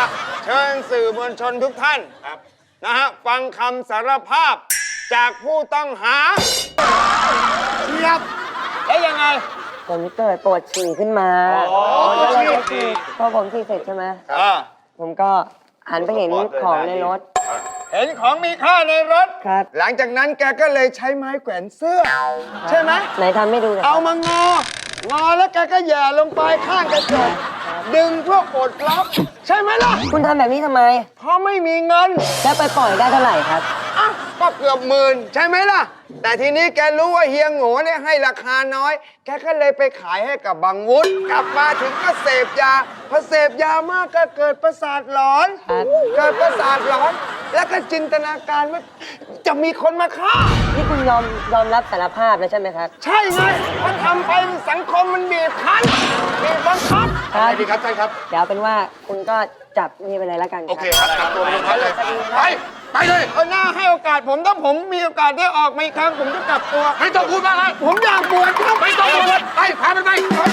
จะเชิญสื่อมวลชนทุกท่านนะฮะ ฟังคำสารภาพจากผู้ต้องหาเทียบแล้วยังไง ผมเกิดปวดฉี่ขึ้นมาอ๋อก็เลยไปฉี่พอผมฉี่เสร็จใช่ไหมอ่าผมก็หันไปเห็นของในรถ เห็นของมีค่าในรถ ครับ หลังจากนั้นแกก็เลยใช้ไม้แขวนเสื้อ ใช่ไหมไหนทำไม่ดูหน่อยเอามางอ งอแล้วแกก็แหย่ลงไปข้างกระจก ดึงเพื่อปลดล็อกใช่ไหมล่ะ คุณทำแบบนี้ทำไม เพราะไม่มีเงินแล้วไปปล่อยได้เท่าไหร่ครับ อะก็เกือบหมื่นใช่ไหมล่ะ แต่ทีนี้แกรู้ว่าเฮียโง่เนี่ยให้ราคาน้อย แกก็เลยไปขายให้กับบังวุฒกลับมาถึงก็เสพยาพอเสพยามากก็เกิดประสาทหลอน ครับ เกิดประสาทหลอน แล้วก็จินตนาการว่าจะมีคนมาฆ่า นี่คุณยอมยอมรับสารภาพแล้วใช่ไหมครับ ใช่ไงมันทำไปสังคมมันบีบคั้นบีบบัง คับครับดีครับท่านครับ เดี๋ยวเป็นว่าคุณก็จับนี่ไปเลยแล้วกันโอเคครับจับตัวไปโรงพักเลยไปไปเลยเอาหน้าให้โอกาสผมถ้าผมมีโอกาสได้ออกมาอีกครั้งผมจะกลับตัว ไม่ต้องพูดมากครับผมอยากบวชครับไม่ต้องพูดไปพามันไปผม